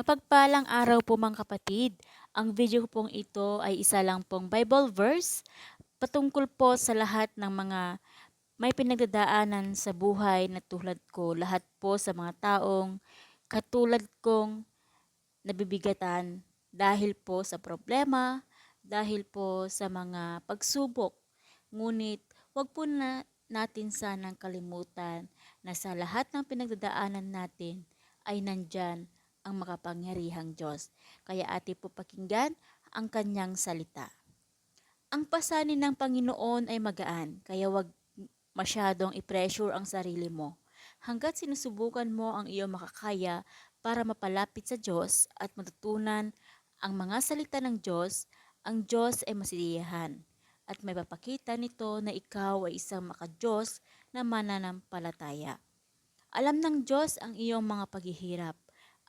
Mapagpalang araw po mga kapatid. Ang video pong ito ay isa lang pong Bible verse patungkol po sa lahat ng mga may pinagdadaanan sa buhay na tulad ko. Lahat po sa mga taong katulad kong nabibigatan dahil po sa problema, dahil po sa mga pagsubok. Ngunit wag po na natin sanang kalimutan na sa lahat ng pinagdadaanan natin ay nandyan ang makapangyarihang Diyos. Kaya ati po pakinggan ang kanyang salita. Ang pasanin ng Panginoon ay magaan, kaya wag masyadong i-pressure ang sarili mo. Hanggat sinusubukan mo ang iyong makakaya para mapalapit sa Diyos at matutunan ang mga salita ng Diyos, ang Diyos ay masiyahan at may papakita nito na ikaw ay isang makadiyos na mananampalataya. Alam ng Diyos ang iyong mga paghihirap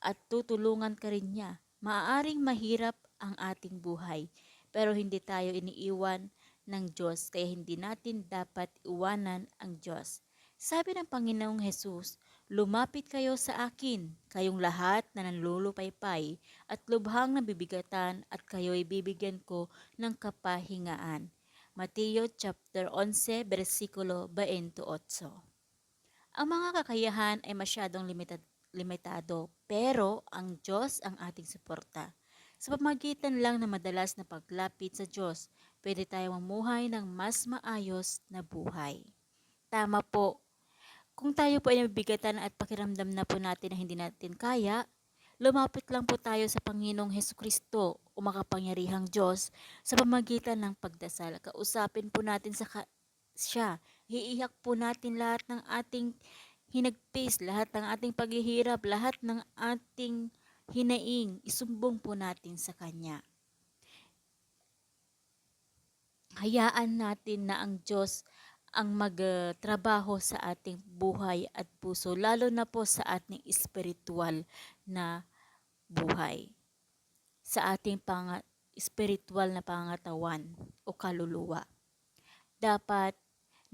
at tutulungan ka rin niya. Maaaring mahirap ang ating buhay, pero hindi tayo iniiwan ng Diyos, kaya hindi natin dapat iwanan ang Diyos. Sabi ng Panginoong Hesus, Lumapit kayo sa akin, kayong lahat na nanlulupaypay at lubhang nabibigatan at kayo'y bibigyan ko ng kapahingaan. Mateo chapter 11 bersikulo 28. Ang mga kakayahan ay masyadong limitad, limitado, pero ang Diyos ang ating suporta. Sa pamagitan lang na madalas na paglapit sa Diyos, pwede tayong mamuhay ng mas maayos na buhay. Tama po. Kung tayo po ay nabibigatan at pakiramdam na po natin na hindi natin kaya, lumapit lang po tayo sa Panginoong Heso Kristo o makapangyarihang Diyos sa pamagitan ng pagdasal. Kausapin po natin sa ka- siya. Iiyak po natin lahat ng ating hinagpis, lahat ng ating paghihirap, lahat ng ating hinaing, isumbong po natin sa Kanya. Hayaan natin na ang Diyos ang magtrabaho sa ating buhay at puso, lalo na po sa ating espiritual na buhay. Sa ating pang espiritual na pangatawan o kaluluwa. Dapat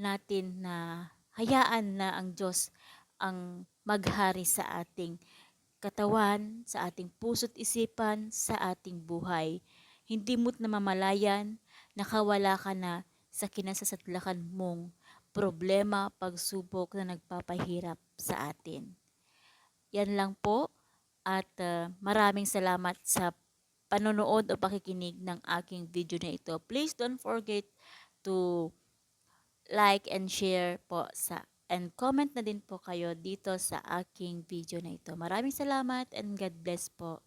natin na hayaan na ang Diyos ang maghari sa ating katawan, sa ating puso't isipan, sa ating buhay. Hindi mo't namamalayan, nakawala ka na sa kinasasadlakan mong problema, pagsubok na nagpapahirap sa atin. Yan lang po at uh, maraming salamat sa panonood o pakikinig ng aking video na ito. Please don't forget to like and share po sa and comment na din po kayo dito sa aking video na ito. Maraming salamat and God bless po.